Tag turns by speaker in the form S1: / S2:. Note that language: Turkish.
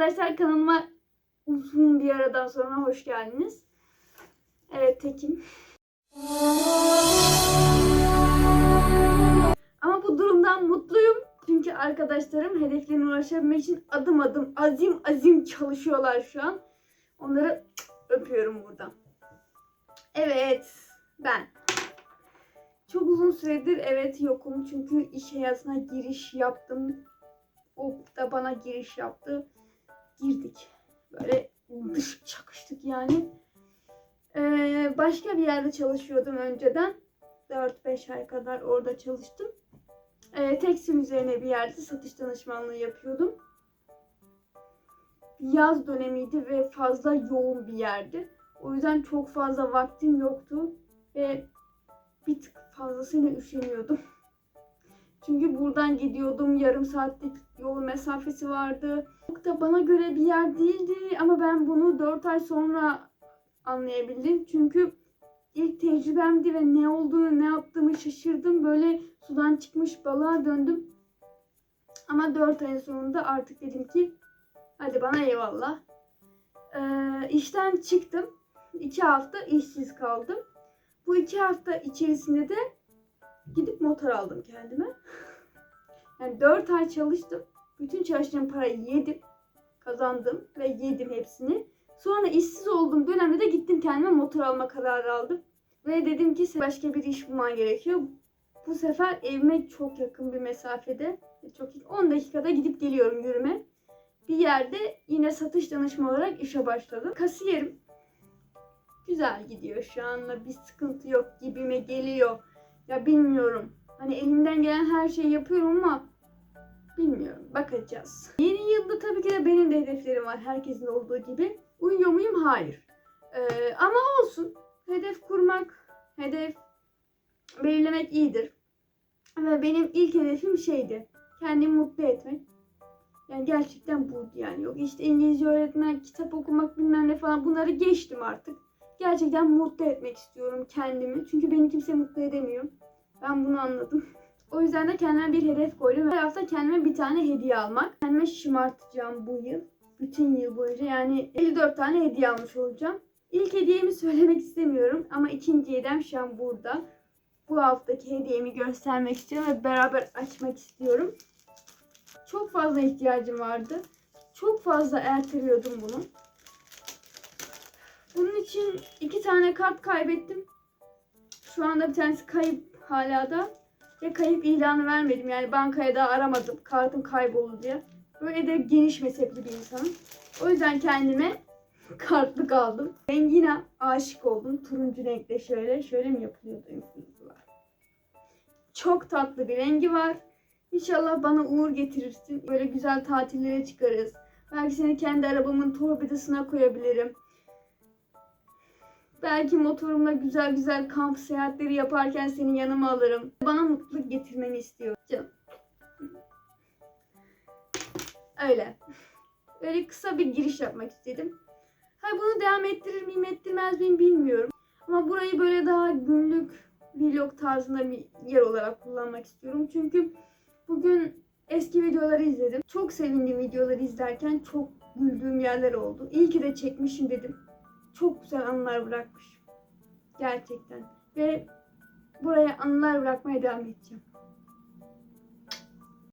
S1: arkadaşlar kanalıma uzun bir aradan sonra hoş geldiniz. Evet tekim. Ama bu durumdan mutluyum. Çünkü arkadaşlarım hedeflerine ulaşabilmek için adım adım azim azim çalışıyorlar şu an. Onları öpüyorum buradan. Evet ben. Çok uzun süredir evet yokum çünkü iş hayatına giriş yaptım. O da bana giriş yaptı. Girdik. Böyle dış çakıştık yani. Ee, başka bir yerde çalışıyordum önceden. 4-5 ay kadar orada çalıştım. Ee, tekstil üzerine bir yerde satış danışmanlığı yapıyordum. Yaz dönemiydi ve fazla yoğun bir yerdi. O yüzden çok fazla vaktim yoktu ve bir tık fazlasıyla üşeniyordum. Çünkü buradan gidiyordum. Yarım saatlik yol mesafesi vardı. Çok da bana göre bir yer değildi ama ben bunu 4 ay sonra anlayabildim. Çünkü ilk tecrübemdi ve ne olduğunu ne yaptığımı şaşırdım. Böyle sudan çıkmış balığa döndüm. Ama 4 ayın sonunda artık dedim ki hadi bana eyvallah. Ee, işten çıktım. 2 hafta işsiz kaldım. Bu 2 hafta içerisinde de gidip motor aldım kendime. Yani 4 ay çalıştım. Bütün çalıştığım parayı yedim. Kazandım ve yedim hepsini. Sonra işsiz olduğum dönemde de gittim kendime motor alma kararı aldım. Ve dedim ki başka bir iş bulman gerekiyor. Bu sefer evime çok yakın bir mesafede. Çok 10 dakikada gidip geliyorum yürüme. Bir yerde yine satış danışma olarak işe başladım. Kasiyerim. Güzel gidiyor şu anda. Bir sıkıntı yok gibime geliyor. Ya bilmiyorum. Hani elimden gelen her şeyi yapıyorum ama bilmiyorum. Bakacağız. Yeni yılda tabii ki de benim de hedeflerim var. Herkesin olduğu gibi. Uyuyor muyum? Hayır. Ee, ama olsun. Hedef kurmak, hedef belirlemek iyidir. Ve benim ilk hedefim şeydi. Kendimi mutlu etmek. Yani gerçekten bu yani yok. İşte İngilizce öğretmek, kitap okumak bilmem ne falan bunları geçtim artık. Gerçekten mutlu etmek istiyorum kendimi. Çünkü beni kimse mutlu edemiyor. Ben bunu anladım. O yüzden de kendime bir hedef koydum. Her hafta kendime bir tane hediye almak. Kendime şımartacağım bu yıl. Bütün yıl boyunca yani 54 tane hediye almış olacağım. İlk hediyemi söylemek istemiyorum ama ikinci hediyem şu an burada. Bu haftaki hediyemi göstermek istiyorum ve beraber açmak istiyorum. Çok fazla ihtiyacım vardı. Çok fazla erteliyordum bunu. Tane kart kaybettim. Şu anda bir tanesi kayıp hala da. Ve kayıp ilanı vermedim. Yani bankaya da aramadım. Kartım kayboldu diye. Böyle de geniş mezhepli bir insanım. O yüzden kendime kartlık aldım. Rengine aşık oldum. Turuncu renkte şöyle. Şöyle mi yapılıyordu? Çok tatlı bir rengi var. İnşallah bana uğur getirirsin. Böyle güzel tatillere çıkarız. Belki seni kendi arabamın torpidasına koyabilirim. Belki motorumla güzel güzel kamp seyahatleri yaparken seni yanıma alırım. Bana mutluluk getirmeni istiyorum. Canım. Öyle. Böyle kısa bir giriş yapmak istedim. Ha bunu devam ettirir miyim ettirmez miyim bilmiyorum. Ama burayı böyle daha günlük vlog tarzında bir yer olarak kullanmak istiyorum. Çünkü bugün eski videoları izledim. Çok sevindim videoları izlerken. Çok güldüğüm yerler oldu. İyi ki de çekmişim dedim. Çok güzel anılar bırakmış. Gerçekten. Ve buraya anılar bırakmaya devam edeceğim.